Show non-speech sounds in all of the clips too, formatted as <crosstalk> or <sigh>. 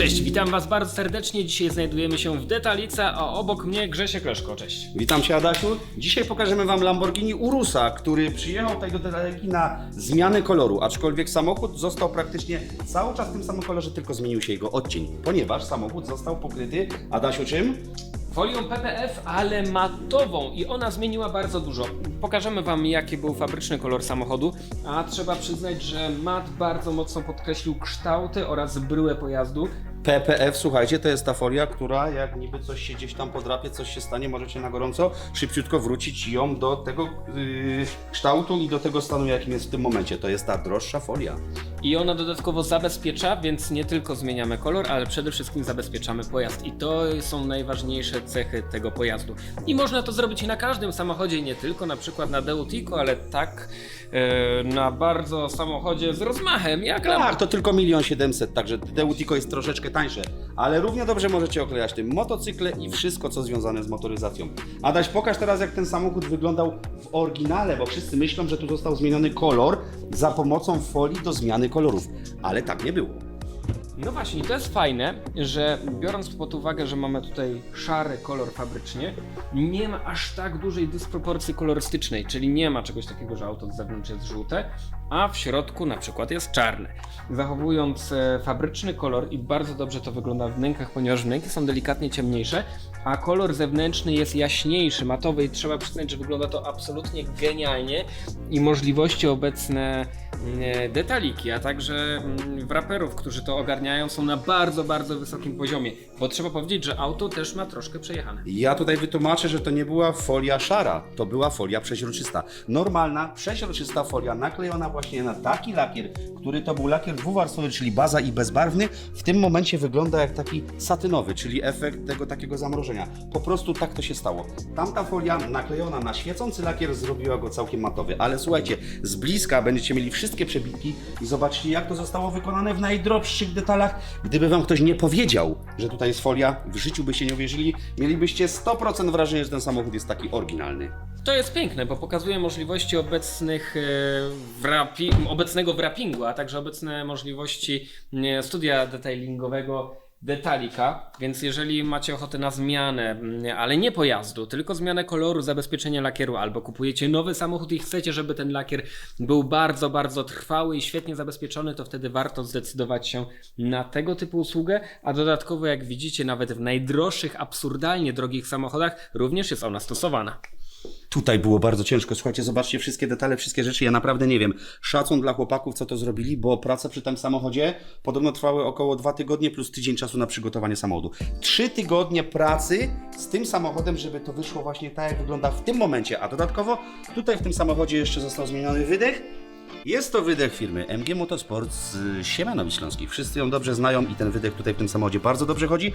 Cześć, witam was bardzo serdecznie. Dzisiaj znajdujemy się w Detalica, a obok mnie Grzesiek Leszko. Cześć. Witam Cię Adasiu. Dzisiaj pokażemy Wam Lamborghini Urusa, który przyjechał tutaj do Detaliki na zmianę koloru, aczkolwiek samochód został praktycznie cały czas w tym samym kolorze, tylko zmienił się jego odcień, ponieważ samochód został pokryty, Adasiu czym? Folią PPF, ale matową i ona zmieniła bardzo dużo. Pokażemy wam jaki był fabryczny kolor samochodu, a trzeba przyznać, że mat bardzo mocno podkreślił kształty oraz bryłę pojazdu. PPF, słuchajcie, to jest ta folia, która jak niby coś się gdzieś tam podrapie, coś się stanie, możecie na gorąco szybciutko wrócić ją do tego yy, kształtu i do tego stanu, jakim jest w tym momencie. To jest ta droższa folia. I ona dodatkowo zabezpiecza, więc nie tylko zmieniamy kolor, ale przede wszystkim zabezpieczamy pojazd. I to są najważniejsze cechy tego pojazdu. I można to zrobić na każdym samochodzie, nie tylko na przykład na Deutico, ale tak e, na bardzo samochodzie z rozmachem, jak. Tak, to tylko milion siedemset, także Deutico jest troszeczkę tańsze, ale równie dobrze możecie oklejać tym motocykle i wszystko, co związane z motoryzacją. Adaś, pokaż teraz, jak ten samochód wyglądał w oryginale, bo wszyscy myślą, że tu został zmieniony kolor za pomocą folii do zmiany kolorów, ale tak nie było. No właśnie, to jest fajne, że biorąc pod uwagę, że mamy tutaj szary kolor fabrycznie, nie ma aż tak dużej dysproporcji kolorystycznej, czyli nie ma czegoś takiego, że auto z zewnątrz jest żółte, a w środku na przykład jest czarne. Zachowując e, fabryczny kolor i bardzo dobrze to wygląda w wnękach, ponieważ wnęki są delikatnie ciemniejsze, a kolor zewnętrzny jest jaśniejszy, matowy i trzeba przyznać, że wygląda to absolutnie genialnie i możliwości obecne mm, detaliki, a także mm, wraperów, którzy to ogarniają, są na bardzo, bardzo wysokim poziomie, bo trzeba powiedzieć, że auto też ma troszkę przejechane. Ja tutaj wytłumaczę, że to nie była folia szara, to była folia przeźroczysta. Normalna, przeźroczysta folia naklejona właśnie na taki lakier, który to był lakier dwuwarstwowy, czyli baza i bezbarwny. W tym momencie wygląda jak taki satynowy, czyli efekt tego takiego zamrożenia. Po prostu tak to się stało. Tamta folia naklejona na świecący lakier zrobiła go całkiem matowy, ale słuchajcie, z bliska będziecie mieli wszystkie przebitki i zobaczcie jak to zostało wykonane w najdrobszych detalach. Gdyby wam ktoś nie powiedział, że tutaj jest folia, w życiu byście nie uwierzyli, mielibyście 100% wrażenie, że ten samochód jest taki oryginalny. To jest piękne, bo pokazuje możliwości obecnych e, obecnego wrappingu, a także obecne możliwości e, studia detailingowego Detalika, więc jeżeli macie ochotę na zmianę, mm, ale nie pojazdu, tylko zmianę koloru, zabezpieczenie lakieru, albo kupujecie nowy samochód i chcecie, żeby ten lakier był bardzo, bardzo trwały i świetnie zabezpieczony, to wtedy warto zdecydować się na tego typu usługę, a dodatkowo jak widzicie, nawet w najdroższych, absurdalnie drogich samochodach również jest ona stosowana. Tutaj było bardzo ciężko. Słuchajcie, zobaczcie wszystkie detale, wszystkie rzeczy. Ja naprawdę nie wiem. Szacun dla chłopaków, co to zrobili, bo prace przy tym samochodzie podobno trwały około dwa tygodnie plus tydzień czasu na przygotowanie samochodu. Trzy tygodnie pracy z tym samochodem, żeby to wyszło właśnie tak, jak wygląda w tym momencie. A dodatkowo tutaj w tym samochodzie jeszcze został zmieniony wydech. Jest to wydech firmy MG Motorsport z Siemianowic Śląskich. Wszyscy ją dobrze znają i ten wydech tutaj w tym samochodzie bardzo dobrze chodzi.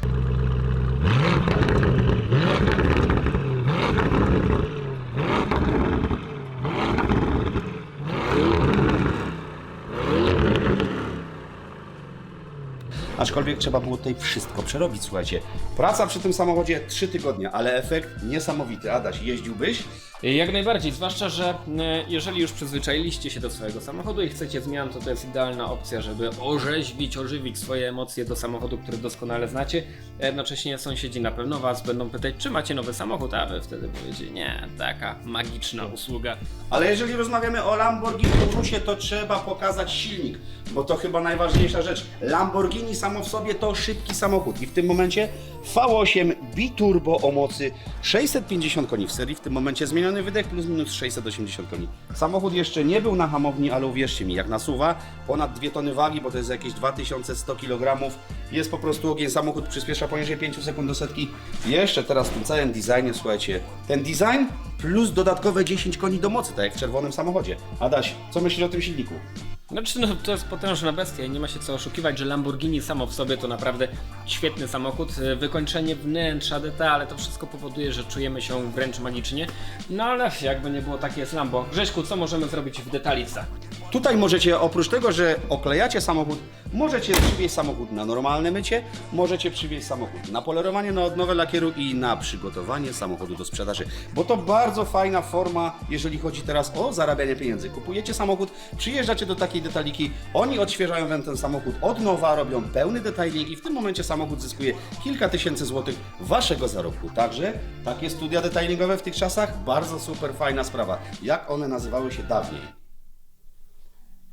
Aczkolwiek trzeba było tutaj wszystko przerobić, słuchajcie. Praca przy tym samochodzie 3 tygodnie, ale efekt niesamowity. Adaś, jeździłbyś? Jak najbardziej, zwłaszcza, że e, jeżeli już przyzwyczailiście się do swojego samochodu i chcecie zmian, to to jest idealna opcja, żeby orzeźwić, ożywić swoje emocje do samochodu, który doskonale znacie. Jednocześnie sąsiedzi na pewno Was będą pytać, czy macie nowy samochód, a Wy wtedy powiecie, nie, taka magiczna usługa. Ale jeżeli rozmawiamy o Lamborghini Urusie, to trzeba pokazać silnik, bo to chyba najważniejsza rzecz. Lamborghini samo w sobie to szybki samochód i w tym momencie V8 biturbo o mocy 650 koni w serii, w tym momencie zmieniony wydech plus minus 680 koni. Samochód jeszcze nie był na hamowni, ale uwierzcie mi, jak nasuwa, ponad 2 tony wagi, bo to jest jakieś 2100 kg, jest po prostu ogień, samochód przyspiesza poniżej 5 sekund do setki. Jeszcze teraz w tym całym designie, słuchajcie, ten design plus dodatkowe 10 koni do mocy, tak jak w czerwonym samochodzie. Adaś, co myślisz o tym silniku? Znaczy, no, to jest potężna bestia i nie ma się co oszukiwać, że Lamborghini samo w sobie to naprawdę świetny samochód. E, Wykończenie wnętrza, detale, to wszystko powoduje, że czujemy się wręcz magicznie. No ale jakby nie było, takie jest Lambo. Grześku, co możemy zrobić w detalice? Tutaj możecie, oprócz tego, że oklejacie samochód, możecie przywieźć samochód na normalne mycie, możecie przywieźć samochód na polerowanie, na odnowę lakieru i na przygotowanie samochodu do sprzedaży. Bo to bardzo fajna forma, jeżeli chodzi teraz o zarabianie pieniędzy. Kupujecie samochód, przyjeżdżacie do takiej detaliki, oni odświeżają wam ten samochód od nowa, robią pełny detailing i w tym momencie samochód zyskuje kilka tysięcy złotych waszego zarobku. Także takie studia detailingowe w tych czasach, bardzo super fajna sprawa. Jak one nazywały się dawniej?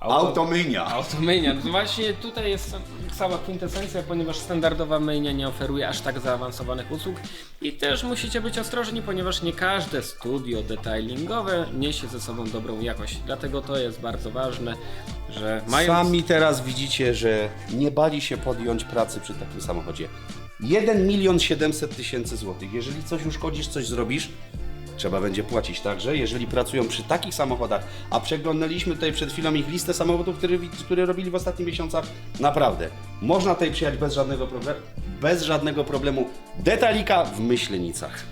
Automynia. Automyjnia. No <laughs> właśnie tutaj jest cała kwintesencja, ponieważ standardowa myjnia nie oferuje aż tak zaawansowanych usług i też musicie być ostrożni, ponieważ nie każde studio detailingowe niesie ze sobą dobrą jakość. Dlatego to jest bardzo ważne, że mając... Sami teraz widzicie, że nie bali się podjąć pracy przy takim samochodzie. 1 milion 700 tysięcy złotych. Jeżeli coś uszkodzisz, coś zrobisz, trzeba będzie płacić. Także jeżeli pracują przy takich samochodach, a przeglądaliśmy tutaj przed chwilą ich listę samochodów, które, które robili w ostatnich miesiącach, naprawdę można tutaj przyjechać bez żadnego, proble- bez żadnego problemu. Detalika w Myślenicach.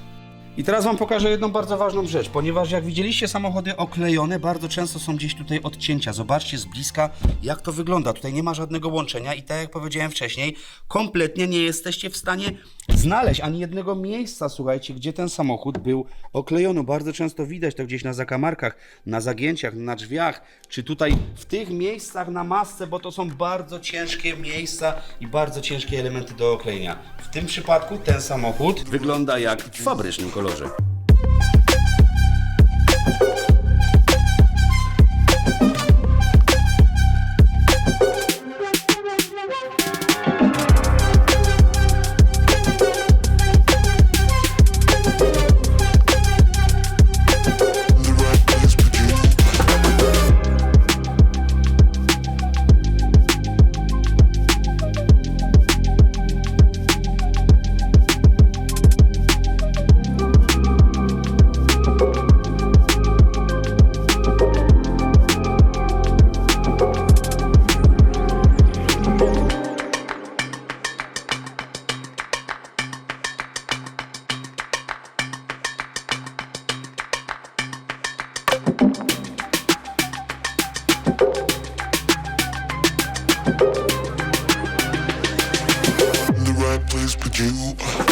I teraz Wam pokażę jedną bardzo ważną rzecz, ponieważ jak widzieliście samochody oklejone, bardzo często są gdzieś tutaj odcięcia. Zobaczcie z bliska, jak to wygląda. Tutaj nie ma żadnego łączenia i tak jak powiedziałem wcześniej, kompletnie nie jesteście w stanie znaleźć ani jednego miejsca, słuchajcie, gdzie ten samochód był oklejony. Bardzo często widać to gdzieś na zakamarkach, na zagięciach, na drzwiach, czy tutaj w tych miejscach na masce, bo to są bardzo ciężkie miejsca i bardzo ciężkie elementy do oklejenia. W tym przypadku ten samochód wygląda jak w fabrycznym kolorze. despediu.